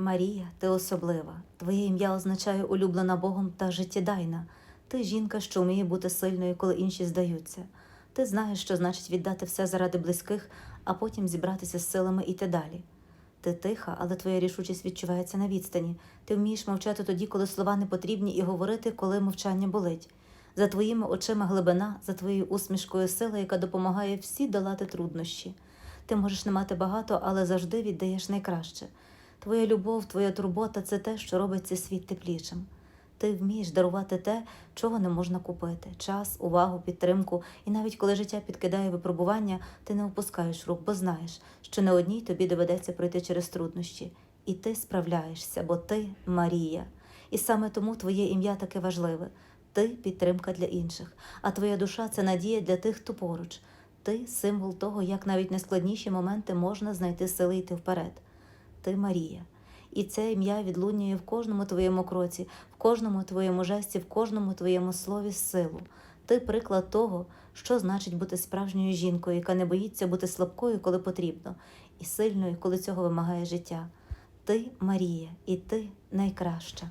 Марія, ти особлива. Твоє ім'я означає улюблена Богом та життєдайна. Ти жінка, що вміє бути сильною, коли інші здаються. Ти знаєш, що значить віддати все заради близьких, а потім зібратися з силами і йти далі. Ти тиха, але твоя рішучість відчувається на відстані. Ти вмієш мовчати тоді, коли слова не потрібні, і говорити, коли мовчання болить. За твоїми очима глибина, за твоєю усмішкою сила, яка допомагає всі долати труднощі. Ти можеш не мати багато, але завжди віддаєш найкраще. Твоя любов, твоя турбота це те, що робить цей світ теплішим. Ти вмієш дарувати те, чого не можна купити: час, увагу, підтримку. І навіть коли життя підкидає випробування, ти не опускаєш рук, бо знаєш, що не одній тобі доведеться пройти через труднощі. І ти справляєшся, бо ти Марія. І саме тому твоє ім'я таке важливе. Ти підтримка для інших, а твоя душа це надія для тих, хто поруч. Ти символ того, як навіть найскладніші моменти можна знайти сили йти вперед. Ти Марія. І це ім'я відлунює в кожному твоєму кроці, в кожному твоєму жесті, в кожному твоєму слові силу. Ти приклад того, що значить бути справжньою жінкою, яка не боїться бути слабкою, коли потрібно, і сильною, коли цього вимагає життя. Ти Марія, і ти найкраща.